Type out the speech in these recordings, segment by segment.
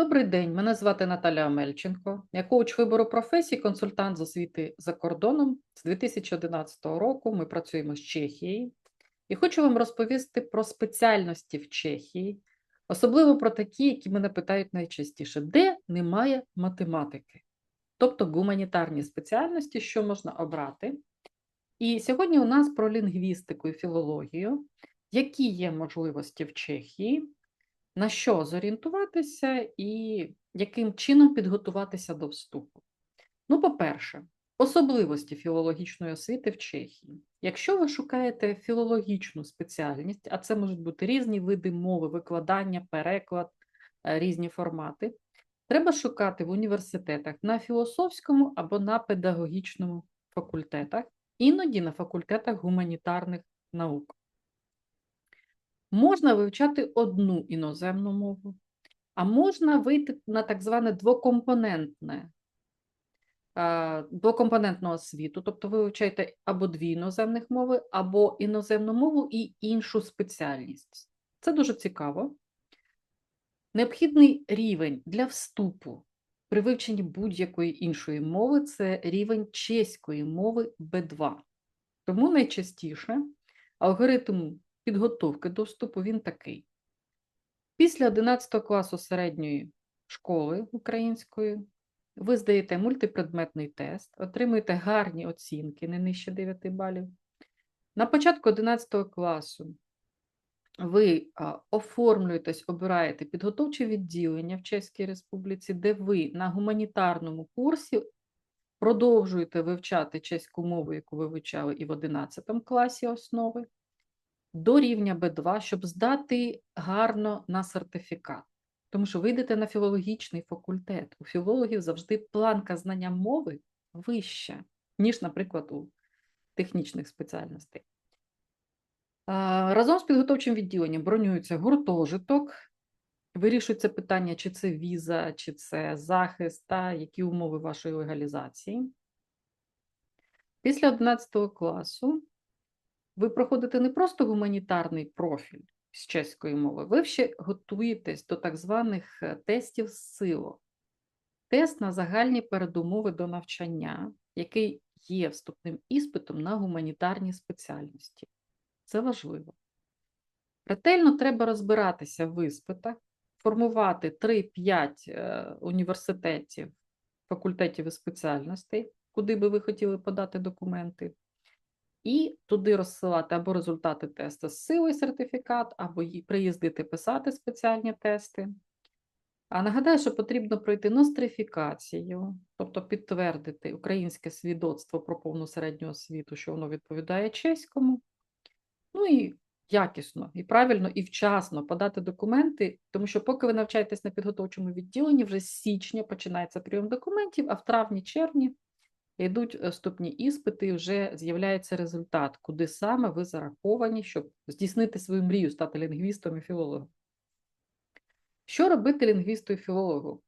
Добрий день, мене звати Наталя Омельченко. Я коуч вибору професій, консультант з освіти за кордоном. З 2011 року ми працюємо з Чехією і хочу вам розповісти про спеціальності в Чехії, особливо про такі, які мене питають найчастіше, де немає математики, тобто гуманітарні спеціальності, що можна обрати. І сьогодні у нас про лінгвістику і філологію, які є можливості в Чехії на що зорієнтуватися і яким чином підготуватися до вступу. Ну, по-перше, особливості філологічної освіти в Чехії. Якщо ви шукаєте філологічну спеціальність, а це можуть бути різні види мови, викладання, переклад, е, різні формати, треба шукати в університетах на філософському або на педагогічному факультетах, іноді на факультетах гуманітарних наук. Можна вивчати одну іноземну мову, а можна вийти на так зване двокомпонентне, е, двокомпонентну освіту, тобто ви вивчаєте або дві іноземних мови, або іноземну мову і іншу спеціальність. Це дуже цікаво. Необхідний рівень для вступу при вивченні будь-якої іншої мови це рівень чеської мови B2. Тому найчастіше алгоритм підготовки до вступу він такий. Після 11 класу середньої школи української ви здаєте мультипредметний тест, отримуєте гарні оцінки, не нижче 9 балів. На початку 11 класу ви оформлюєтесь, обираєте підготовче відділення в Чеській Республіці, де ви на гуманітарному курсі продовжуєте вивчати чеську мову, яку ви вивчали і в 11 класі основи до рівня Б2, щоб здати гарно на сертифікат. Тому що ви йдете на філологічний факультет. У філологів завжди планка знання мови вища, ніж, наприклад, у технічних спеціальностей. Разом з підготовчим відділенням бронюється гуртожиток, вирішується питання, чи це віза, чи це захист, та які умови вашої легалізації. Після 11 класу ви проходите не просто гуманітарний профіль з чеської мови, ви ще готуєтесь до так званих е, тестів з силу. Тест на загальні передумови до навчання, який є вступним іспитом на гуманітарні спеціальності. Це важливо. Ретельно треба розбиратися в іспитах, формувати 3-5 е, університетів, факультетів і спеціальностей, куди би ви хотіли подати документи і туди розсилати або результати тесту з силою сертифікат, або приїздити писати спеціальні тести. А нагадаю, що потрібно пройти нострифікацію, тобто підтвердити українське свідоцтво про повну середню освіту, що воно відповідає чеському. Ну і якісно, і правильно, і вчасно подати документи, тому що, поки ви навчаєтесь на підготовчому відділенні, вже з січня починається прийом документів, а в травні-червні йдуть е, вступні іспити, і вже з'являється результат, куди саме ви зараховані, щоб здійснити свою мрію, стати лінгвістом і філологом. Що робити лінгвісту і філологу?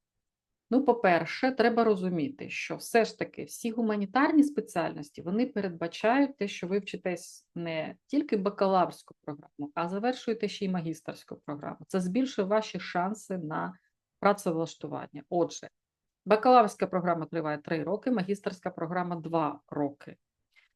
Ну, по-перше, треба розуміти, що все ж таки всі гуманітарні спеціальності вони передбачають те, що ви вчитесь не тільки бакалаврську програму, а завершуєте ще й магістерську програму. Це збільшує ваші шанси на працевлаштування. Отже, Бакалаврська програма триває 3 роки, магістерська програма 2 роки.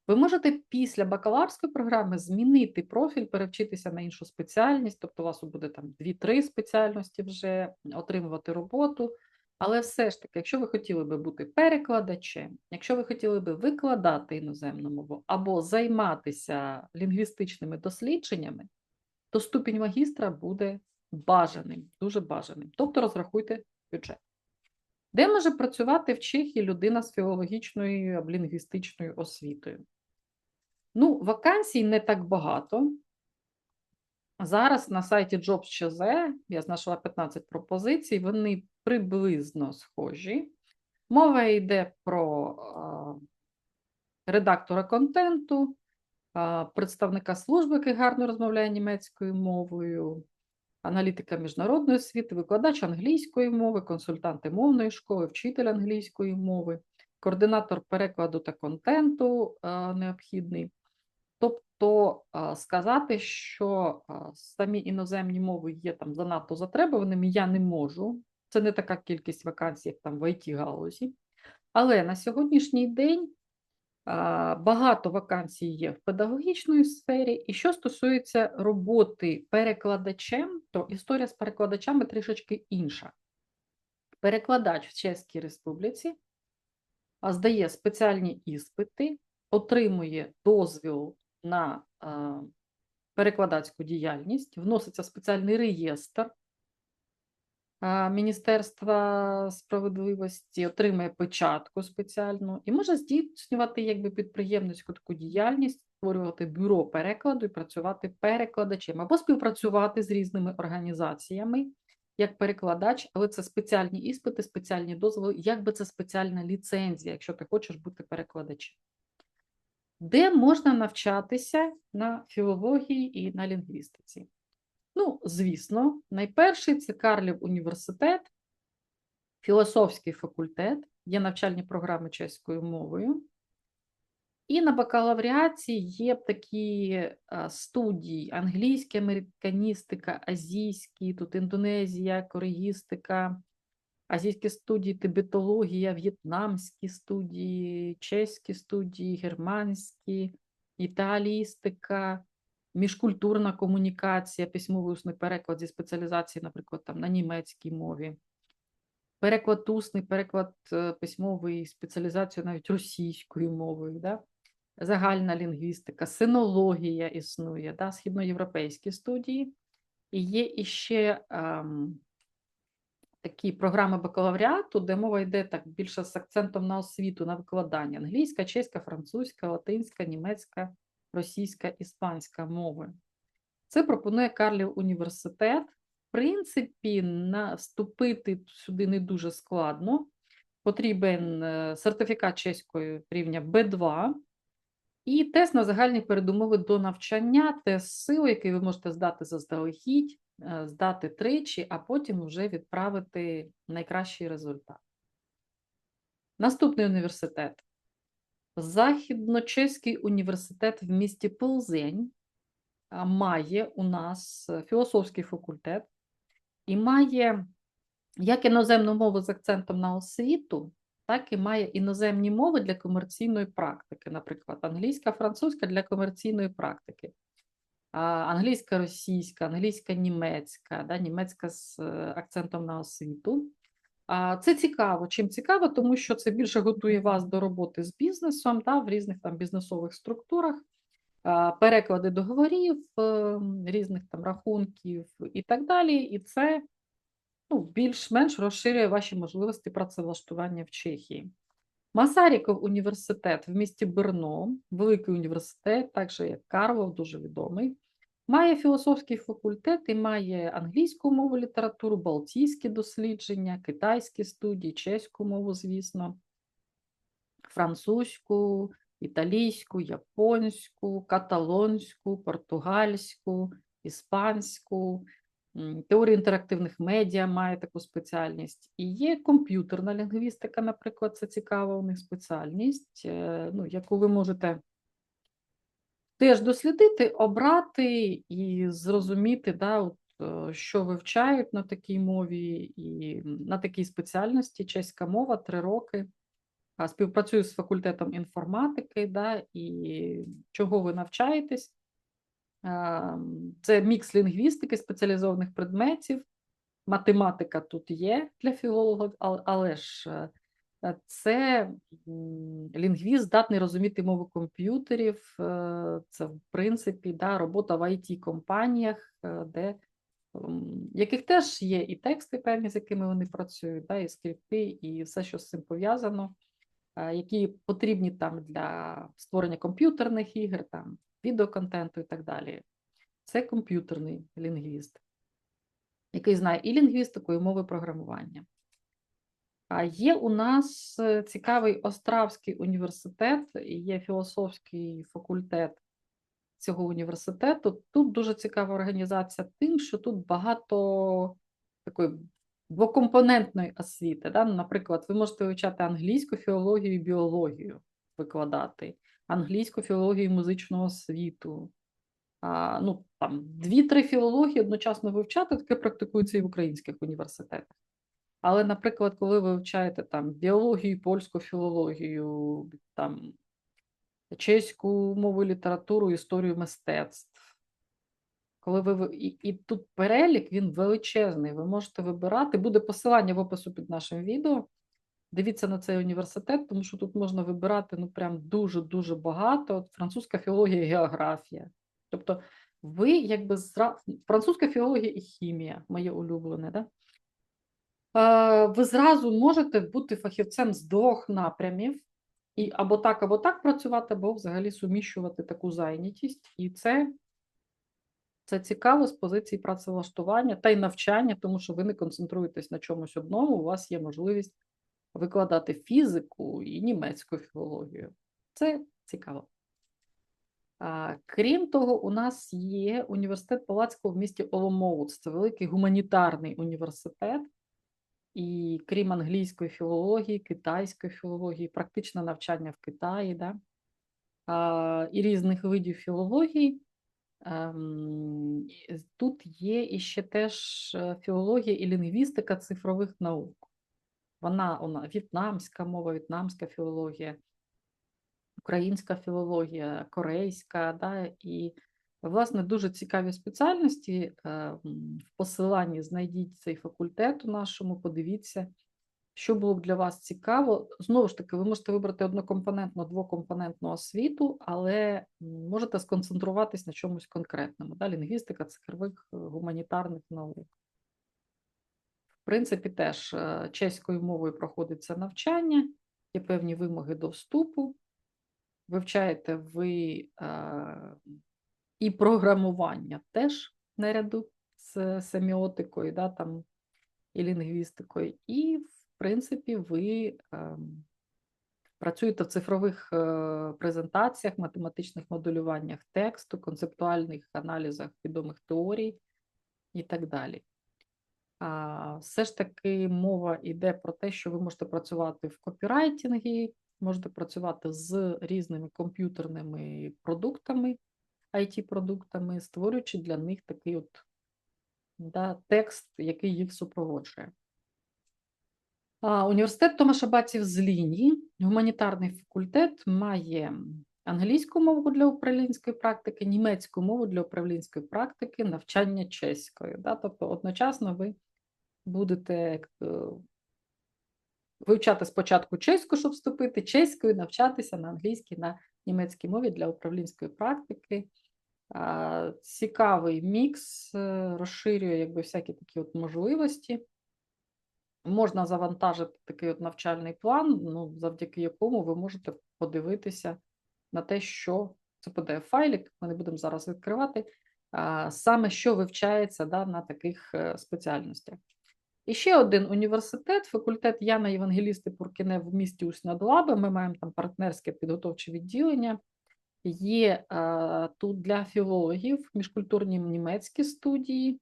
Ви можете після бакалаврської програми змінити профіль, перевчитися на іншу спеціальність, тобто у вас буде там 2-3 спеціальності вже отримувати роботу. Але все ж таки, якщо ви хотіли би бути перекладачем, якщо ви хотіли би викладати іноземну мову або займатися лінгвістичними дослідженнями, то ступінь магістра буде бажаним, дуже бажаним. Тобто розрахуйте бюджет. Де може працювати в Чехії людина з філологічною або лінгвістичною освітою? Ну, вакансій не так багато. Зараз на сайті Jobs.cz я знайшла 15 пропозицій, вони приблизно схожі. Мова йде про редактора контенту, представника служби, який гарно розмовляє німецькою мовою, аналітика міжнародної освіти, викладач англійської мови, консультанти мовної школи, вчитель англійської мови, координатор перекладу та контенту необхідний. Тобто сказати, що самі іноземні мови є там занадто затребуваними, я не можу. Це не така кількість вакансій, як там в IT-галузі. Але на сьогоднішній день багато вакансій є в педагогічної сфері. І що стосується роботи перекладачем, то історія з перекладачами трішечки інша. Перекладач в Чеській Республіці здає спеціальні іспити, отримує дозвіл на перекладацьку діяльність, вноситься спеціальний реєстр Міністерства справедливості, отримує печатку спеціальну і може здійснювати якби підприємницьку таку діяльність, створювати бюро перекладу і працювати перекладачем або співпрацювати з різними організаціями як перекладач, але це спеціальні іспити, спеціальні дозволи, якби це спеціальна ліцензія, якщо ти хочеш бути перекладачем. Де можна навчатися на філології і на лінгвістиці? Ну, звісно, найперший це Карлів університет, філософський факультет, є навчальні програми чеською мовою. І на бакалавріаті є такі студії: англійська американістика, азійські, тут індонезія, кореїстика, азійські студії, тибетологія, в'єтнамські студії, чеські студії, германські, італійстика, міжкультурна комунікація, письмовий усний переклад зі спеціалізації, наприклад, там, на німецькій мові. Переклад усний, переклад е, письмовий, спеціалізацію навіть російською мовою. Да? загальна лінгвістика, синологія існує, да, східноєвропейські студії, і є іще ем, такі програми бакалавріату, де мова йде так більше з акцентом на освіту, на викладання: англійська, чеська, французька, латинська, німецька, російська, іспанська мови. Це пропонує Карлів університет. В принципі, на вступити сюди не дуже складно. Потрібен е, сертифікат чеської рівня Б2, і тест на загальні передумови до навчання, тест сил, який ви можете здати заздалегідь, е, здати тричі, а потім вже відправити найкращий результат. Наступний університет. Західночеський університет в місті Ползень має у нас філософський факультет і має як іноземну мову з акцентом на освіту, так і має іноземні мови для комерційної практики, наприклад, англійська, французька для комерційної практики, англійська, російська, англійська, німецька, да, німецька з е, акцентом на освіту. Це цікаво. Чим цікаво, тому що це більше готує вас до роботи з бізнесом да, в різних там бізнесових структурах, переклади договорів, ем, різних там рахунків і так далі. І це ну, більш-менш розширює ваші можливості працевлаштування в Чехії. Масаріков університет в місті Берно, великий університет, так же як Карлов, дуже відомий, має філософський факультет і має англійську мову літературу, балтійські дослідження, китайські студії, чеську мову, звісно, французьку, італійську, японську, каталонську, португальську, іспанську, Теорія інтерактивних медіа має таку спеціальність. І є комп'ютерна лінгвістика, наприклад, це цікава у них спеціальність, е, ну, яку ви можете теж дослідити, обрати і зрозуміти, да, от, е, що вивчають на такій мові і на такій спеціальності чеська мова три роки. Співпрацюю з факультетом інформатики, да, і чого ви навчаєтесь. Це мікс лінгвістики, спеціалізованих предметів. Математика тут є для філолога, але ж е, це лінгвіст здатний розуміти мову комп'ютерів. Е, це, в принципі, да, робота в it компаніях е, де яких теж є і тексти певні, з якими вони працюють, да, і скрипти, і все, що з цим пов'язано, які потрібні там для створення комп'ютерних ігор, там відеоконтенту і так далі. Це комп'ютерний лінгвіст, який знає і лінгвістику, і мови програмування. А є у нас е, цікавий Остравський університет, є філософський факультет цього університету. Тут дуже цікава організація тим, що тут багато такої двокомпонентної освіти. Да? Наприклад, ви можете вивчати англійську філологію і біологію викладати англійську філологію музичного світу. А, ну, там, Дві-три філології одночасно вивчати, таке практикується і в українських університетах. Але, наприклад, коли ви вивчаєте там біологію, польську філологію, там чеську мову, літературу, історію мистецтв, коли ви і, і тут перелік він величезний. Ви можете вибирати. Буде посилання в опису під нашим відео. Дивіться на цей університет, тому що тут можна вибирати ну прям дуже-дуже багато. От французька філологія і географія. Тобто, ви якби зра... французька філологія і хімія, моє улюблене, да? Е, ви зразу можете бути фахівцем з двох напрямів, і або так, або так працювати, або взагалі суміщувати таку зайнятість. І це, це цікаво з позиції працевлаштування та й навчання, тому що ви не концентруєтесь на чомусь одному, у вас є можливість викладати фізику і німецьку філологію. Це цікаво. Крім того, у нас є університет Палацького в місті Оломоуц. Це великий гуманітарний університет. І крім англійської філології, китайської філології, практичне навчання в Китаї, да? а, і різних видів філології. Ем, Тут є іще теж е, філологія і лінгвістика цифрових наук. Вона, вона в'єтнамська мова, в'єтнамська філологія, українська філологія, корейська, да, і, власне, дуже цікаві спеціальності. Е, В посиланні знайдіть цей факультет у нашому, подивіться, що було б для вас цікаво. Знову ж таки, ви можете вибрати однокомпонентну, двокомпонентну освіту, але можете сконцентруватись на чомусь конкретному. Да? Лінгвістика цифрових е, гуманітарних наук. В принципі, теж е, чеською мовою проходиться навчання, є певні вимоги до вступу. Вивчаєте ви і програмування теж наряду з семіотикою, да, там, і лінгвістикою, і, в принципі, ви е, працюєте в цифрових е, презентаціях, математичних моделюваннях тексту, концептуальних аналізах відомих теорій і так далі. А, все ж таки мова йде про те, що ви можете працювати в копірайтингі, можете працювати з різними комп'ютерними продуктами, IT-продуктами, створюючи для них такий от да, текст, який їх супроводжує. А, Університет Томаша Баців з лінії, гуманітарний факультет має англійську мову для управлінської практики, німецьку мову для управлінської практики, навчання чеською. Да? Тобто одночасно ви будете е, вивчати спочатку чеську, щоб вступити, чеською, навчатися на англійській, на німецькій мові для управлінської практики. Цікавий мікс, е, розширює якби всякі такі от можливості. Можна завантажити такий от навчальний план, ну, завдяки якому ви можете подивитися на те, що це PDF-файлик, ми не будемо зараз відкривати, саме що вивчається да, на таких е, спеціальностях. І ще один університет, факультет Яна Євангелісти Пуркіне в місті Усть-над-Лабем. Ми маємо там партнерське підготовче відділення. Є а, тут для філологів міжкультурні німецькі студії,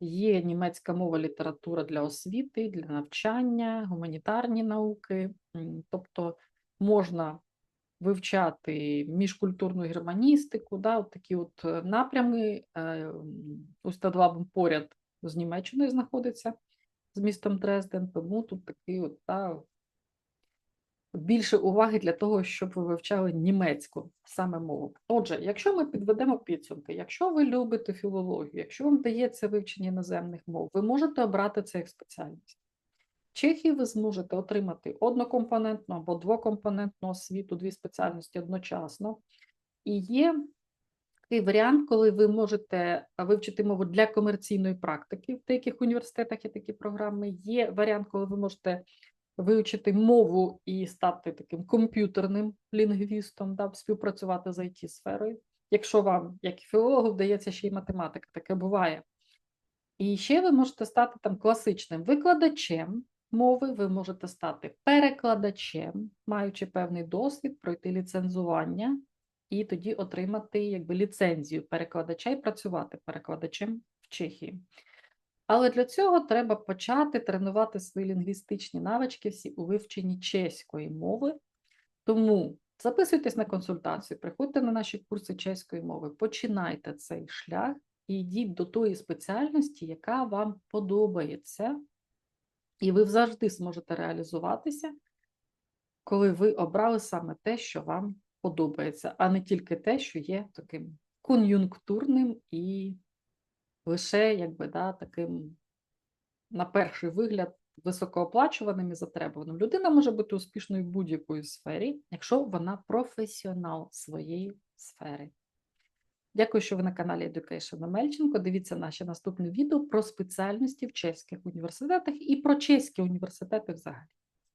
є німецька мова, література для освіти, для навчання, гуманітарні науки. Тобто можна вивчати міжкультурну германістику, да, от такі от е, напрями. Е, м, Усть-над-Лабем поряд з Німеччиною знаходиться з містом Дрезден, тому тут такий от та, більше уваги для того, щоб ви вивчали німецьку саме мову. Отже, якщо ми підведемо підсумки, якщо ви любите філологію, якщо вам дається вивчення іноземних мов, ви можете обрати це як спеціальність. В Чехії ви зможете отримати однокомпонентну або двокомпонентну освіту, дві спеціальності одночасно. І є такий варіант, коли ви можете вивчити мову для комерційної практики. В деяких університетах є такі програми. Є варіант, коли ви можете вивчити мову і стати таким комп'ютерним лінгвістом, да, співпрацювати з IT-сферою. Якщо вам, як і філологу, вдається ще й математика, таке буває. І ще ви можете стати там класичним викладачем мови, ви можете стати перекладачем, маючи певний досвід, пройти ліцензування і тоді отримати якби ліцензію перекладача і працювати перекладачем в Чехії. Але для цього треба почати тренувати свої лінгвістичні навички всі у вивченні чеської мови. Тому записуйтесь на консультацію, приходьте на наші курси чеської мови, починайте цей шлях і йдіть до тої спеціальності, яка вам подобається. І ви завжди зможете реалізуватися, коли ви обрали саме те, що вам подобається, а не тільки те, що є таким кон'юнктурним і лише якби да, таким, на перший вигляд, високооплачуваним і затребуваним. Людина може бути успішною в будь-якої сфері, якщо вона професіонал своєї сфери. Дякую, що ви на каналі Education Мельченко. Дивіться наші наступні відео про спеціальності в чеських університетах і про чеські університети взагалі.